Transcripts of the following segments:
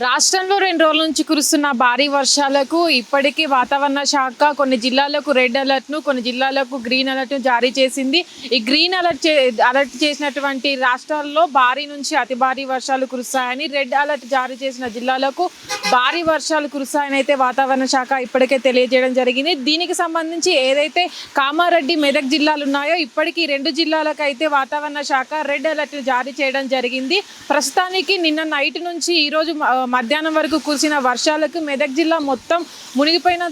రాష్ట్రంలో రెండు రోజుల నుంచి కురుస్తున్న భారీ వర్షాలకు ఇప్పటికీ వాతావరణ శాఖ కొన్ని జిల్లాలకు రెడ్ అలర్ట్ను కొన్ని జిల్లాలకు గ్రీన్ అలర్ట్ను జారీ చేసింది. ఈ గ్రీన్ అలర్ట్ చే- అలర్ట్ చేసినటువంటి రాష్ట్రాల్లో భారీ నుంచి అతి భారీ వర్షాలు కురుస్తాయని రెడ్ అలర్ట్ జారీ చేసిన జిల్లాలకు భారీ వర్షాలు కురుస్తాయని అయితే వాతావరణ శాఖ ఇప్పటికే తెలియజేయడం జరిగింది. దీనికి సంబంధించి ఏదైతే కామారెడ్డి మెదక్ జిల్లాలు ఉన్నాయో ఇప్పటికీ రెండు జిల్లాలకు అయితే వాతావరణ శాఖ రెడ్ అలర్ట్ జారీ చేయడం జరిగింది. ప్రస్తుతానికి నిన్న నైట్ నుంచి ఈరోజు మధ్యాహ్నం వరకు కురిసిన వర్షాలకు మెదక్ జిల్లా మొత్తం మునిగిపోయిన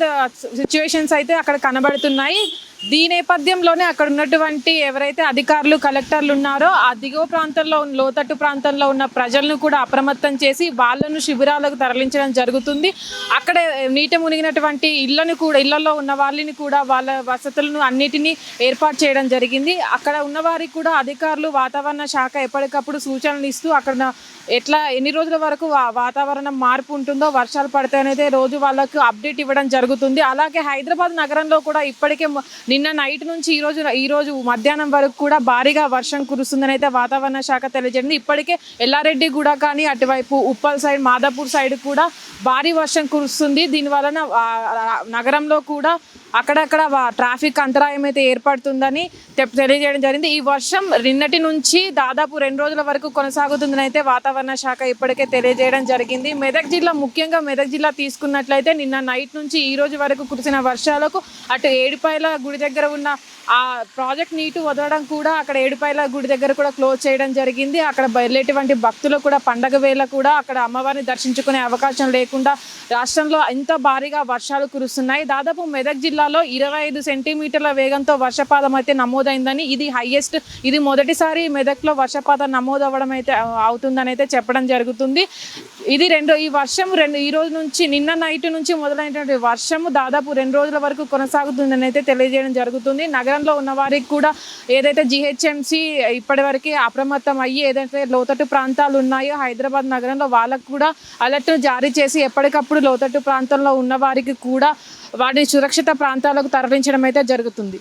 సిచ్యువేషన్స్ అయితే అక్కడ కనబడుతున్నాయి. దీని నేపథ్యంలోనే అక్కడ ఉన్నటువంటి ఎవరైతే అధికారులు కలెక్టర్లు ఉన్నారో ఆ దిగువ ప్రాంతంలో ఉన్న లోతట్టు ప్రాంతంలో ఉన్న ప్రజలను కూడా అప్రమత్తం చేసి వాళ్ళను శిబిరాలకు తరలించడం జరుగుతుంది. అక్కడ నీట మునిగినటువంటి ఇళ్ళను కూడా ఇళ్ళలో ఉన్న వాళ్ళని కూడా వాళ్ళ వసతులను అన్నిటినీ ఏర్పాటు చేయడం జరిగింది. అక్కడ ఉన్న వారికి కూడా అధికారులు వాతావరణ శాఖ ఎప్పటికప్పుడు సూచనలు ఇస్తూ అక్కడ ఎట్లా ఎన్ని రోజుల వరకు వాతావరణ వాతావరణం మార్పు ఉంటుందో వర్షాలు పడితేనైతే రోజు వాళ్ళకు అప్డేట్ ఇవ్వడం జరుగుతుంది. అలాగే హైదరాబాద్ నగరంలో కూడా ఇప్పటికే నిన్న నైట్ నుంచి ఈ రోజు ఈ రోజు మధ్యాహ్నం వరకు కూడా భారీగా వర్షం కురుస్తుందని అయితే వాతావరణ శాఖ తెలియజేసింది. ఇప్పటికే ఎల్లారెడ్డి కూడా కానీ అటువైపు ఉప్పల్ సైడ్ మాదాపూర్ సైడ్ కూడా భారీ వర్షం కురుస్తుంది. దీని వలన నగరంలో కూడా అక్కడక్కడ ట్రాఫిక్ అంతరాయం అయితే ఏర్పడుతుందని తెలియజేయడం జరిగింది. ఈ వర్షం నిన్నటి నుంచి దాదాపు రెండు రోజుల వరకు కొనసాగుతుందని అయితే వాతావరణ శాఖ ఇప్పటికే తెలియజేయడం జరిగింది. మెదక్ జిల్లా ముఖ్యంగా మెదక్ జిల్లా తీసుకున్నట్లయితే నిన్న నైట్ నుంచి ఈ రోజు వరకు కురిసిన వర్షాలకు అటు ఏడుపాయల గుడి దగ్గర ఉన్న ఆ ప్రాజెక్ట్ నీటు వదలడం కూడా అక్కడ ఏడుపాయల గుడి దగ్గర కూడా క్లోజ్ చేయడం జరిగింది. అక్కడ వెళ్ళేటువంటి భక్తులు కూడా పండగ వేళ కూడా అక్కడ అమ్మవారిని దర్శించుకునే అవకాశం లేకుండా రాష్ట్రంలో ఎంత భారీగా వర్షాలు కురుస్తున్నాయి. దాదాపు మెదక్ జిల్లాలో ఇరవై ఐదు సెంటీమీటర్ల వేగంతో వర్షపాతం అయితే నమోదైందని ఇది హైయెస్ట్ ఇది మొదటిసారి మెదక్లో వర్షపాతం నమోదవ్వడం అయితే అవుతుందని అయితే చెప్పడం జరుగుతుంది. ఇది రెండు ఈ వర్షం రెండు ఈ రోజు నుంచి నిన్న నైట్ నుంచి మొదలైనటువంటి వర్షము దాదాపు రెండు రోజుల వరకు కొనసాగుతుందని అయితే తెలియజేయడం జరుగుతుంది. నగరంలో ఉన్న వారికి కూడా ఏదైతే జిహెచ్ఎంసి ఇప్పటివరకు అప్రమత్తం అయ్యి ఏదైతే లోతట్టు ప్రాంతాలు ఉన్నాయో హైదరాబాద్ నగరంలో వాళ్ళకు కూడా అలర్ట్ జారీ చేసి ఎప్పటికప్పుడు లోతట్టు ప్రాంతంలో ఉన్న వారికి కూడా వాటిని సురక్షిత ప్రాంతాలకు తరలించడం అయితే జరుగుతుంది.